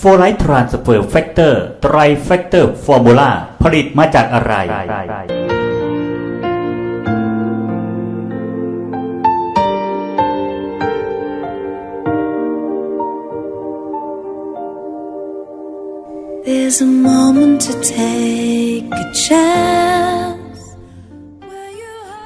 โฟไลท์ทรานสเฟอร์แฟกเตอร์ไตรแฟกเตอร์ฟอร์มูลาผลิตมาจากอะไร There's a moment to take a chance.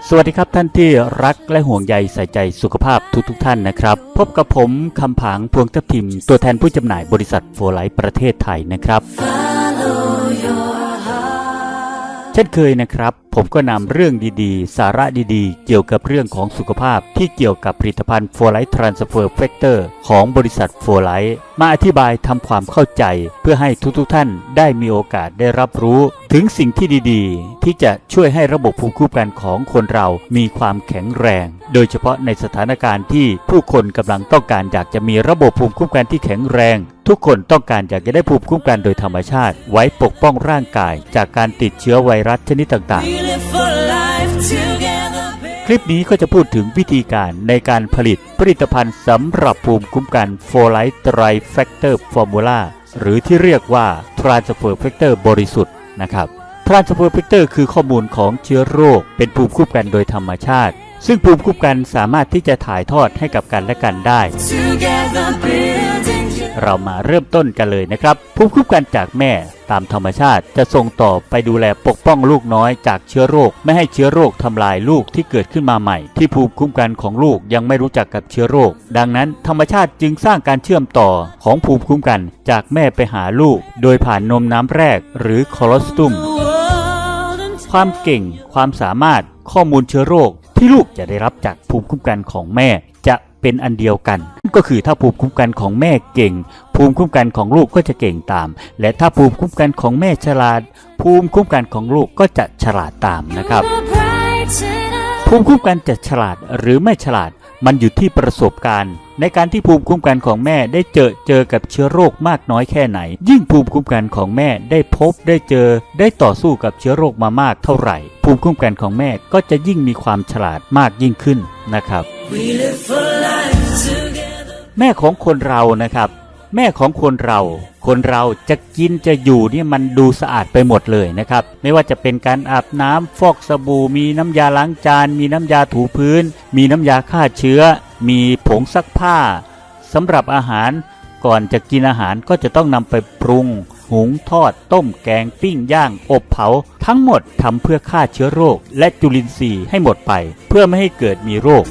Where you สวัสดีครับท่านที่รักและห่วงใยใส่ใจสุขภาพทุกๆทท่านนะครับ พบกับผมคำผางพวงทับทิม ตัวแทนผู้จำหน่ายบริษัทโฟไลท์ประเทศไทยนะครับ follow your heart. เช่นเคยนะครับ ผมก็นำเรื่องดีๆ สาระดีๆ เกี่ยวกับเรื่องของสุขภาพที่เกี่ยวกับผลิตภัณฑ์ f o r l i g h t Transfer Factor ของบริษัท f o r l i g h t มาอธิบายทำความเข้าใจ เพื่อให้ทุกๆท่านได้มีโอกาสได้รับรู้ ถึงสิ่งที่ดีๆ ที่จะช่วยให้ระบบภูมิคุ้มกันของคนเรามีความแข็งแรง โดยเฉพาะในสถานการณ์ที่ผู้คนกำลังต้องการอยากจะมีระบบภูมิคุ้มกันที่แข็งแรงทุกคนต้องการอยากจะได้ภูมิคุ้มกันโดยธรรมชาติ ไว้ปกป้องร่างกาย จากการติดเชื้อไวรัสชนิดต่างๆ We live for life together, baby. คลิปนี้ก็จะพูดถึงวิธีการในการผลิตผลิตภัณฑ์สำหรับภูมิคุ้มกัน f o r l i g h t Tri Factor Formula หรือที่เรียกว่า Transfer Factor บริสุทธิ์นะครับ Transfer Factor คือข้อมูลของเชื้อโรค เป็นภูมิคุ้มกันโดยธรรมชาติ ซึ่งภูมิคุ้มกันสามารถที่จะถ่ายทอดให้กับกันและกันได้ Together, building. เรามาเริ่มต้นกันเลยนะครับภูมิคุ้มกันจากแม่ตามธรรมชาติจะส่งต่อไปดูแลปกป้องลูกน้อยจากเชื้อโรค ไม่ให้เชื้อโรคทำลายลูกที่เกิดขึ้นมาใหม่ ที่ภูมิคุ้มกันของลูกยังไม่รู้จักกับเชื้อโรค ดังนั้นธรรมชาติจึงสร้างการเชื่อมต่อของภูมิคุ้มกันจากแม่ไปหาลูก โดยผ่านนมน้ำแรกหรือคอลอสตุมความเก่ง ความสามารถข้อมูลเชื้อโรคที่ลูกจะได้รับจากภูมิคุ้มกันของแม่ จะ เป็นอันเดียวกัน ก็คือถ้าภูมิคุ้มกันของแม่เก่ง ภูมิคุ้มกันของลูกก็จะเก่งตาม และถ้าภูมิคุ้มกันของแม่ฉลาด ภูมิคุ้มกันของลูกก็จะฉลาดตามนะครับ ภูมิคุ้มกันจะฉลาดหรือไม่ฉลาดมันอยู่ที่ประสบการณ์ ในการที่ภูมิคุ้มกันของแม่ได้เจอเจอกับเชื้อโรคมากน้อยแค่ไหน ยิ่งภูมิคุ้มกันของแม่ได้พบได้เจอ ได้ต่อสู้กับเชื้อโรคมามากเท่าไหร่ ภูมิคุ้มกันของแม่ก็จะยิ่งมีความฉลาดมากยิ่งขึ้นนะครับ We live for แม่ของคนเรานะครับ แม่ของคนเรา คนเราจะกินจะอยู่เนี่ยมันดูสะอาดไปหมดเลยนะครับ ไม่ว่าจะเป็นการอาบน้ำฟอกสบู่ มีน้ำยาล้างจาน มีน้ำยาถูพื้น มีน้ำยาฆ่าเชื้อ มีผงซักผ้าสำหรับอาหารก่อนจะกินอาหารก็จะต้องนำไปปรุง หุงทอด ต้มแกงปิ้งย่าง อบเผา ทั้งหมดทำเพื่อฆ่าเชื้อโรค และจุลินทรีย์ให้หมดไป เพื่อไม่ให้เกิดมีโรค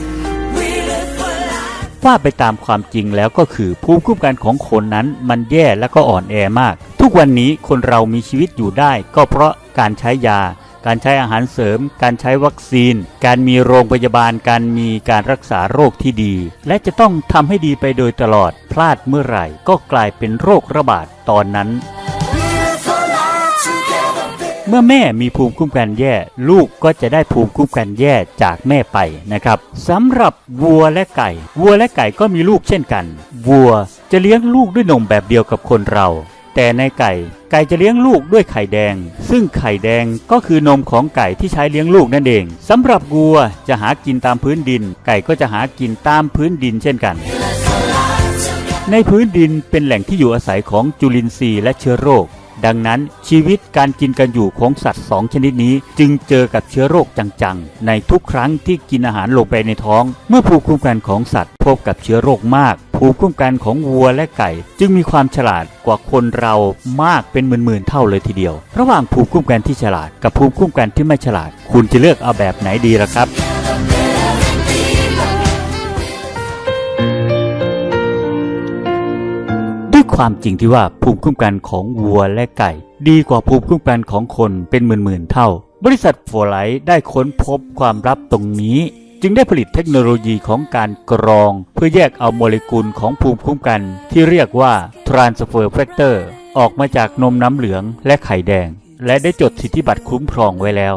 ว่าไปตามความจริงแล้วก็คือภูมิคุ้มกันของคนนั้นมันแย่และก็อ่อนแอมาก ทุกวันนี้คนเรามีชีวิตอยู่ได้ ก็เพราะการใช้ยา การใช้อาหารเสริม การใช้วัคซีน การมีโรงพยาบาล การมีการรักษาโรคที่ดี และจะต้องทำให้ดีไปโดยตลอดพลาดเมื่อไหร่ ก็กลายเป็นโรคระบาดตอนนั้น เมื่อแม่มีภูมิคุ้มกันแย่ ลูกก็จะได้ภูมิคุ้มกันแย่จากแม่ไปนะครับสำหรับวัวและไก่ วัวและไก่ก็มีลูกเช่นกัน วัวจะเลี้ยงลูกด้วยนมแบบเดียวกับคนเรา แต่ในไก่ไก่จะเลี้ยงลูกด้วยไข่แดง ซึ่งไข่แดงก็คือนมของไก่ที่ใช้เลี้ยงลูกนั่นเองสำหรับวัวจะหากินตามพื้นดิน ไก่ก็จะหากินตามพื้นดินเช่นกันในพื้นดินเป็นแหล่งที่อยู่อาศัยของจุลินทรีย์และเชื้อโรค ดังนั้นชีวิตการกินกันอยู่ของสัตว์สองชนิดนี้ จึงเจอกับเชื้อโรคจังๆ ในทุกครั้งที่กินอาหารลงไปในท้อง เมื่อภูมิคุ้มกันของสัตว์พบกับเชื้อโรคมากภูมิคุ้มกันของวัวและไก่ จึงมีความฉลาดกว่าคนเรามากเป็นหมื่นๆเท่าเลยทีเดียว ระหว่างภูมิคุ้มกันที่ฉลาดกับภูมิคุ้มกันที่ไม่ฉลาด คุณจะเลือกเอาแบบไหนดีล่ะครับ ความจริงที่ว่าภูมิคุ้มกันของวัวและไก่ ดีกว่าภูมิคุ้มกันของคนเป็นหมื่นๆเท่า บริษัทโฟไลท์ได้ค้นพบความลับตรงนี้ จึงได้ผลิตเทคโนโลยีของการกรอง เพื่อแยกเอาโมเลกุลของภูมิคุ้มกัน ที่เรียกว่า transfer factor ออกมาจากนมน้ำเหลืองและไข่แดง และได้จดสิทธิบัตรคุ้มครองไว้แล้ว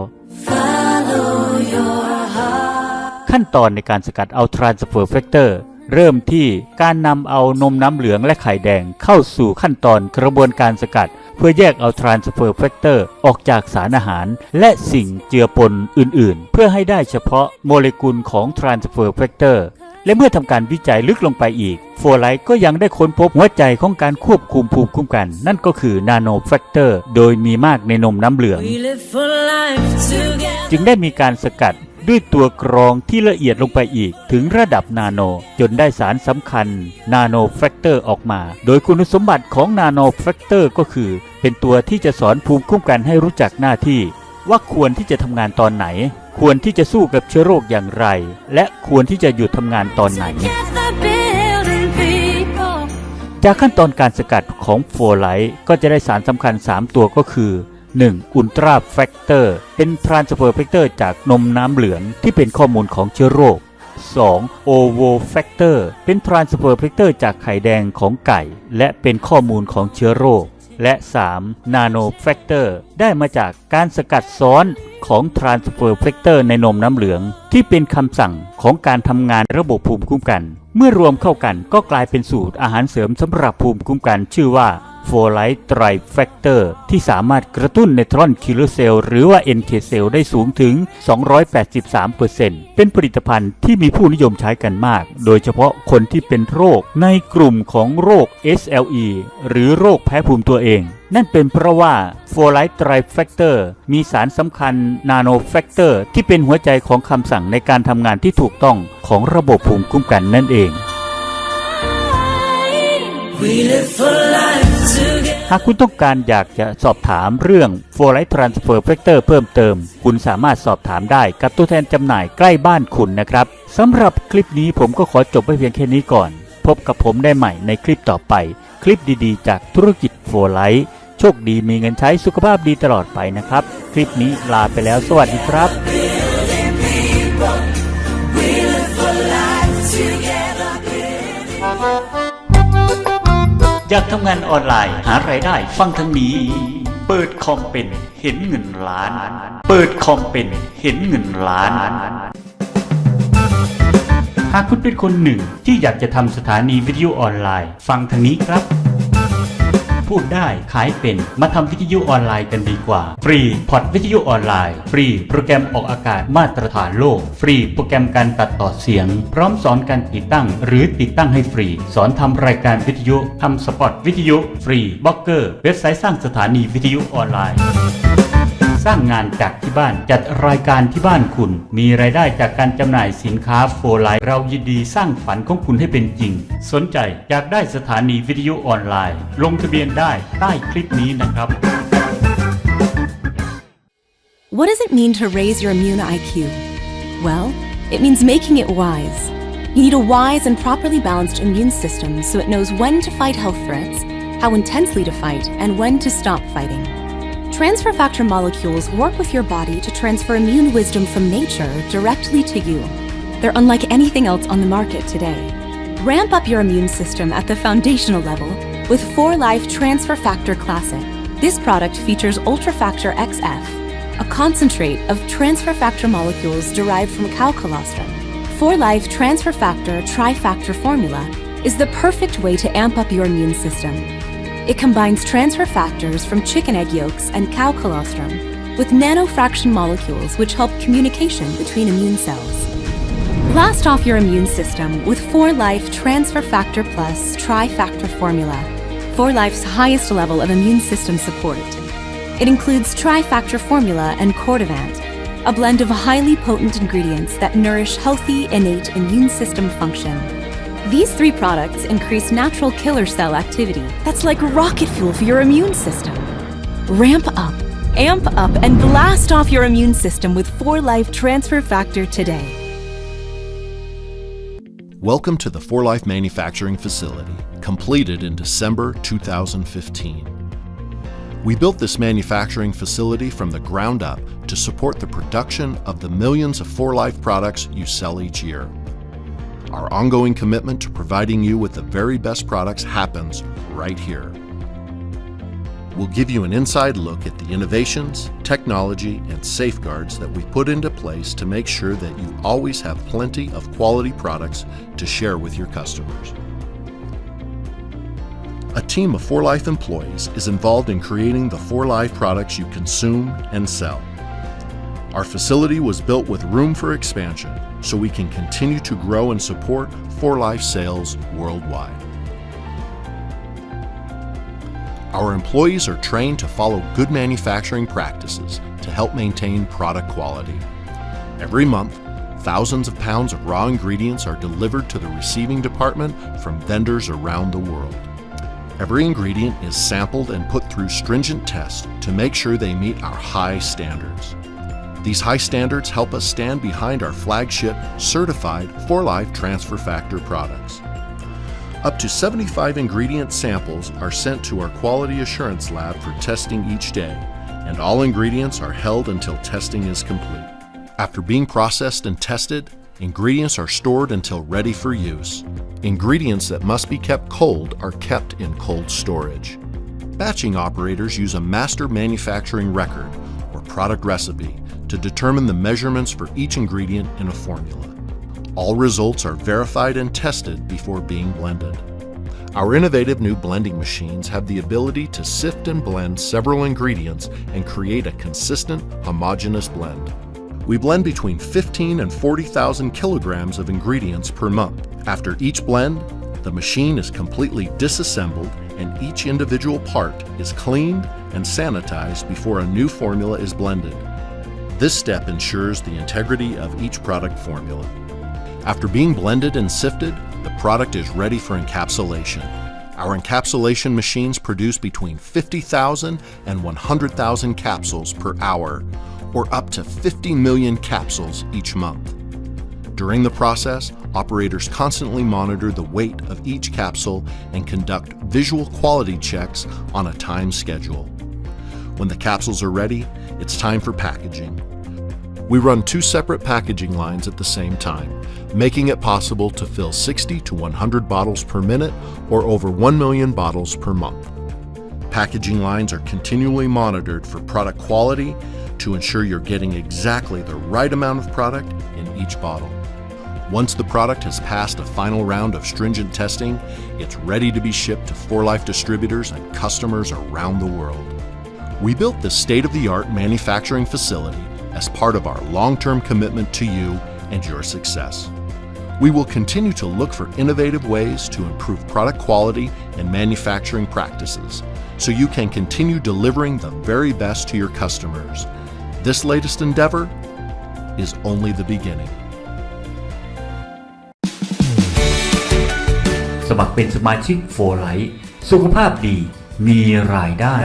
ขั้นตอนในการสกัดเอา transfer factor เริ่มที่การนำเอานมน้ำเหลืองและไข่แดงเข้าสู่ขั้นตอนกระบวนการสกัด เพื่อแยกเอา transfer factor อร์ออกจากสารอาหาร และสิ่งเจือปนอื่นๆ เพื่อให้ได้เฉพาะโมเลกุลของ transfer factor และเมื่อทำการวิจัยลึกลงไปอีก โฟไลท์ก็ยังได้ค้นพบหัวใจของการควบคุมภูมิคุ้มกัน นั่นก็คือนาโนแฟกเตอร์โดยมีมากในนมน้ำเหลือง จึงได้มีการสกัด ด้วยตัวกรองที่ละเอียดลงไปอีกถึงระดับนาโน จนได้สารสำคัญนาโนแฟกเตอร์ออกมา โดยคุณสมบัติของนาโนแฟกเตอร์ก็คือ เป็นตัวที่จะสอนภูมิคุ้มกันให้รู้จักหน้าที่ ว่าควรที่จะทำงานตอนไหน ควรที่จะสู้กับเชื้อโรคอย่างไร และควรที่จะหยุดทำงานตอนไหนจากขั้นตอนการสกัดของโฟไลท์ก็จะได้สารสำคัญ 3 ตัวก็คือ 1. อุลตราแฟกเตอร์เป็นทรานสเฟอร์แฟกเตอร์จากนมน้ำเหลืองที่เป็นข้อมูลของเชื้อโรค 2. โอโวแฟกเตอร์เป็นทรานสเฟอร์แฟกเตอร์จากไข่แดงของไก่ และเป็นข้อมูลของเชื้อโรค และ 3. นาโนแฟกเตอร์ได้มาจากการสกัดซ้อนของ Transfer Factor ในนมน้ำเหลือง ที่เป็นคำสั่งของการทำงานระบบภูมิคุ้มกัน เมื่อรวมเข้ากันก็กลายเป็นสูตรอาหารเสริมสำหรับภูมิคุ้มกันชื่อว่า โฟไลท์ไตรแฟกเตอร์ที่สามารถกระตุ้นเนทรอนคิลเลอร์เซลหรือว่า NK เซลได้สูงถึง 283%เป็นผลิตภัณฑ์ที่มีผู้นิยมใช้กันมาก โดยเฉพาะคนที่เป็นโรคในกลุ่มของโรค SLE หรือโรคแพ้ภูมิตัวเองนั่นเป็นเพราะว่าโฟไลท์ไตรแฟกเตอร์มีสารสำคัญนาโนแฟกเตอร์ที่เป็นหัวใจของคำสั่งในการทำงานที่ถูกต้องของระบบภูมิคุ้มกันนั่นเอง We live for life. หากคุณต้องการอยากจะสอบถามเรื่อง f o r l i g h t Transfer Factor เพิ่มเติม คุณสามารถสอบถามได้กับตัวแทนจำหน่ายใกล้บ้านคุณนะครับสำหรับคลิปนี้ผมก็ขอจบไว้เพียงแค่นี้ก่อน พบกับผมได้ใหม่ในคลิปต่อไป คลิปดีๆ จากธุรกิจ f o r l i g h t โชคดีมีเงินใช้สุขภาพดีตลอดไปนะครับ คลิปนี้ลาไปแล้วสวัสดีครับ อยากทำงานออนไลน์หารายได้ ฟังทั้งนี้ เปิดคอมเป็นเห็นเงินล้าน เปิดคอมเป็นเห็นเงินล้าน หากคุณเป็นคนหนึ่งที่อยากจะทำสถานีวิทยุออนไลน์ ฟังทางนี้ครับ พูดได้ขายเป็น มาทำวิทยุออนไลน์กันดีกว่า ฟรีพอร์ตวิทยุออนไลน์ ฟรีโปรแกรมออกอากาศมาตรฐานโลก ฟรีโปรแกรมการตัดต่อเสียง พร้อมสอนการติดตั้ง หรือติดตั้งให้ฟรี สอนทำรายการวิทยุทำสปอตวิทยุ ฟรีบล็อกเกอร์ เว็บไซต์สร้างสถานีวิทยุออนไลน์ สร้างงานจากที่บ้าน จัดรายการที่บ้านคุณ มีรายได้จากการจำหน่ายสินค้าโฟไลน์เรายินดีสร้างฝันของคุณให้เป็นจริง สนใจอยากได้สถานีวิทยุออนไลน์ ลงทะเบียนได้ใต้คลิปนี้นะครับ What does it mean to raise your immune IQ? Well, it means making it wise. You need a wise and properly balanced immune system so it knows when to fight health threats, how intensely to fight, and when to stop fighting. Transfer factor molecules work with your body to transfer immune wisdom from nature directly to you. They're unlike anything else on the market today. Ramp up your immune system at the foundational level with 4 Life Transfer Factor Classic. This product features Ultrafactor XF, a concentrate of transfer factor molecules derived from cow colostrum. 4 Life Transfer Factor Trifactor formula is the perfect way to amp up your immune system. It combines transfer factors from chicken egg yolks and cow colostrum with nanofraction molecules which help communication between immune cells. Blast off your immune system with 4 Life Transfer Factor Plus Trifactor formula. 4 Life's highest level of immune system support. It includes Trifactor formula and Cortivant, a blend of highly potent ingredients that nourish healthy, innate immune system function. These three products increase natural killer cell activity that's like rocket fuel for your immune system. Ramp up, amp up, and blast off your immune system with 4 Life Transfer Factor today. Welcome to the 4 Life manufacturing facility, completed in December 2015. We built this manufacturing facility from the ground up to support the production of the millions of 4Life products you sell each year. Our ongoing commitment to providing you with the very best products happens right here. We'll give you an inside look at the innovations, technology, and safeguards that we put into place to make sure that you always have plenty of quality products to share with your customers. A team of 4Life employees is involved in creating the 4Life products you consume and sell. Our facility was built with room for expansion so we can continue to grow and support For Life sales worldwide. Our employees are trained to follow good manufacturing practices to help maintain product quality. Every month, thousands of pounds of raw ingredients are delivered to the receiving department from vendors around the world. Every ingredient is sampled and put through stringent tests to make sure they meet our high standards. These high standards help us stand behind our flagship certified For Life Transfer Factor products. Up to 75 ingredient samples are sent to our quality assurance lab for testing each day, and all ingredients are held until testing is complete. After being processed and tested, ingredients are stored until ready for use. Ingredients that must be kept cold are kept in cold storage. Batching operators use a master manufacturing record or product recipe to determine the measurements for each ingredient in a formula. All results are verified and tested before being blended. Our innovative new blending machines have the ability to sift and blend several ingredients and create a consistent, homogeneous blend. We blend between 15 and 40,000 kilograms of ingredients per month. After each blend, the machine is completely disassembled and each individual part is cleaned and sanitized before a new formula is blended. This step ensures the integrity of each product formula. After being blended and sifted, the product is ready for encapsulation. Our encapsulation machines produce between 50,000 and 100,000 capsules per hour, or up to 50 million capsules each month. During the process, operators constantly monitor the weight of each capsule and conduct visual quality checks on a time schedule. When the capsules are ready, it's time for packaging. We run two separate packaging lines at the same time, making it possible to fill 60 to 100 bottles per minute or over 1 million bottles per month. Packaging lines are continually monitored for product quality to ensure you're getting exactly the right amount of product in each bottle. Once the product has passed a final round of stringent testing, it's ready to be shipped to For Life distributors and customers around the world. We built this state of the art manufacturing facility as part of our long term commitment to you and your success. We will continue to look for innovative ways to improve product quality and manufacturing practices so you can continue delivering the very best to your customers. This latest endeavor is only the beginning. สมัครเป็นสมาชิกโฟไลท์สุขภาพดี มีรายได้